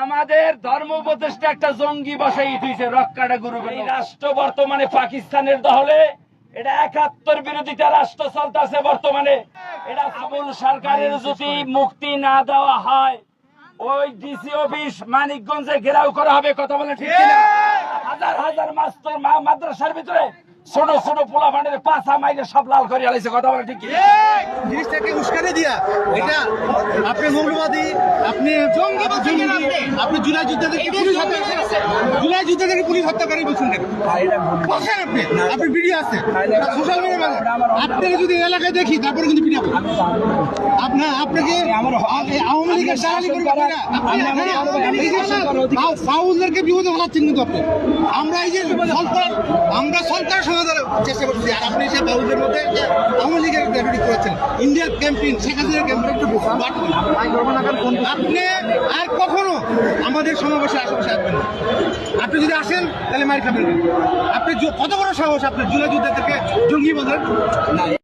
আমাদের ধর্ম উপদেষ্টা একটা জঙ্গি বসাই দিয়েছে রক্কাটা গুরু এই রাষ্ট্র বর্তমানে পাকিস্তানের দহলে এটা একাত্তর বিরোধিতা রাষ্ট্র চলতেছে বর্তমানে। এটা আবুল সরকারের যদি মুক্তি না দেওয়া হয় ওই ডিসি অফিস মানিকগঞ্জে ঘেরাও করা হবে কথা বলে ঠিক হাজার হাজার মাস্টার মা মাদ্রাসার ভিতরে ছোট ছোট পোলা ফান্ডের পাঁচা মাইলে সব লাল করে আলাইছে কথা বলে ঠিক জিনিসটাকে উস্কানি দিয়া এটা আপনি মৌলবাদী আপনি জঙ্গিবাদী আপনি জুলাই যুদ্ধ থেকে পুলিশ হত্যাকারী বলছেন কেন বলছেন আপনি আপনি ভিডিও আছে। সোশ্যাল মিডিয়া আপনাকে যদি এলাকায় দেখি তারপরে কিন্তু ভিডিও আপনার আপনাকে আওয়ামী লীগের দালালি করবেন না। আপনি আপনি এই যে ফাউ- ফাউলদেরকে বিপদে ফেলাচ্ছেন কিন্তু আপনি। আমরা এই যে আমরা সমাধানের চেষ্টা করছি আর আপনি সে বাউলদের মধ্যে আওয়ামী গ্রেফিটি করেছেন। ইন্ডিয়ার ক্যাম্পেইন শেখ হাসিনার ক্যাম্পেইন একটু আপনি আর কখনো আমাদের সমাবেশে আশেপাশে আসবেন না। আপনি যদি আসেন তাহলে মায়ের খাবেন আপনি কত বড় সাহস আপনি জুলাই যুদ্ধ থেকে জঙ্গি বলেন